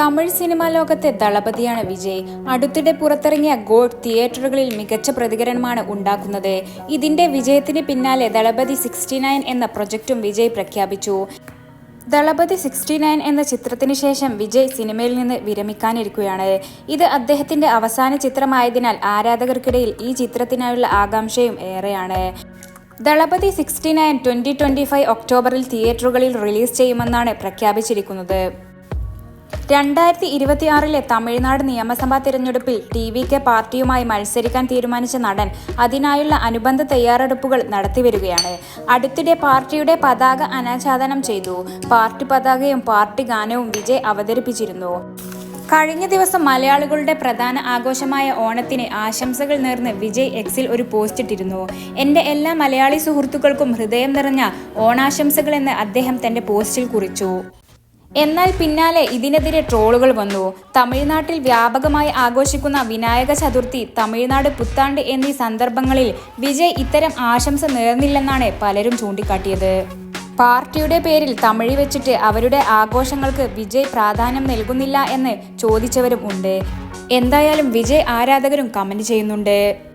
Tamil cinema ലോകത്തെ ദളപതിയാണ് വിജയ്. അടുത്തിടെ പുറത്തിറങ്ങിയ ഗോഡ് തിയേറ്ററുകളിൽ മികച്ച പ്രതികരണമാണ് ഉണ്ടാക്കുന്നത്. ഇതിന്റെ വിജയത്തിന് പിന്നാലെ ദളപതി സിക്സ്റ്റി എന്ന പ്രൊജക്റ്റും വിജയ് പ്രഖ്യാപിച്ചു. ദളപതി സിക്സ്റ്റി നയൻ എന്ന ചിത്രത്തിന് ശേഷം വിജയ് സിനിമയിൽ നിന്ന് വിരമിക്കാനിരിക്കുകയാണ്. ഇത് അദ്ദേഹത്തിന്റെ അവസാന ചിത്രമായതിനാൽ ആരാധകർക്കിടയിൽ ഈ ചിത്രത്തിനായുള്ള ആകാംക്ഷയും ഏറെയാണ്. Thalapathy sixty nine twenty twenty five ഒക്ടോബറിൽ തിയേറ്ററുകളിൽ റിലീസ് ചെയ്യുമെന്നാണ് പ്രഖ്യാപിച്ചിരിക്കുന്നത്. രണ്ടായിരത്തി ഇരുപത്തിയാറിലെ തമിഴ്നാട് നിയമസഭാ തിരഞ്ഞെടുപ്പിൽ ടി വി കെ പാർട്ടിയുമായി മത്സരിക്കാൻ തീരുമാനിച്ച നടൻ അതിനായുള്ള അനുബന്ധ തയ്യാറെടുപ്പുകൾ നടത്തിവരികയാണ്. അടുത്തിടെ പാർട്ടിയുടെ പതാക അനാച്ഛാദനം ചെയ്തു. പാർട്ടി പതാകയും പാർട്ടി ഗാനവും വിജയ് അവതരിപ്പിച്ചിരുന്നു. കഴിഞ്ഞ ദിവസം മലയാളികളുടെ പ്രധാന ആഘോഷമായ ഓണത്തിന് ആശംസകൾ നേർന്ന് വിജയ് എക്സിൽ ഒരു പോസ്റ്റ് ഇട്ടിരുന്നു. എന്റെ എല്ലാ മലയാളി സുഹൃത്തുക്കൾക്കും ഹൃദയം നിറഞ്ഞ ഓണാശംസകളെന്ന് അദ്ദേഹം തന്റെ പോസ്റ്റിൽ കുറിച്ചു. എന്നാൽ പിന്നാലെ ഇതിനെതിരെ ട്രോളുകൾ വന്നു. തമിഴ്നാട്ടിൽ വ്യാപകമായി ആഘോഷിക്കുന്ന വിനായക ചതുർത്ഥി തമിഴ്നാട് പുത്താണ്ട് എന്നീ സന്ദർഭങ്ങളിൽ വിജയ് ഇത്തരം ആശംസ നേർന്നില്ലെന്നാണ് പലരും ചൂണ്ടിക്കാട്ടിയത്. പാർട്ടിയുടെ പേരിൽ തമിഴ് വെച്ചിട്ട് അവരുടെ ആഘോഷങ്ങൾക്ക് വിജയ് പ്രാധാന്യം നൽകുന്നില്ല എന്ന് ചോദിച്ചവരും ഉണ്ട്. എന്തായാലും വിജയ് ആരാധകരും കമന്റ് ചെയ്യുന്നുണ്ട്.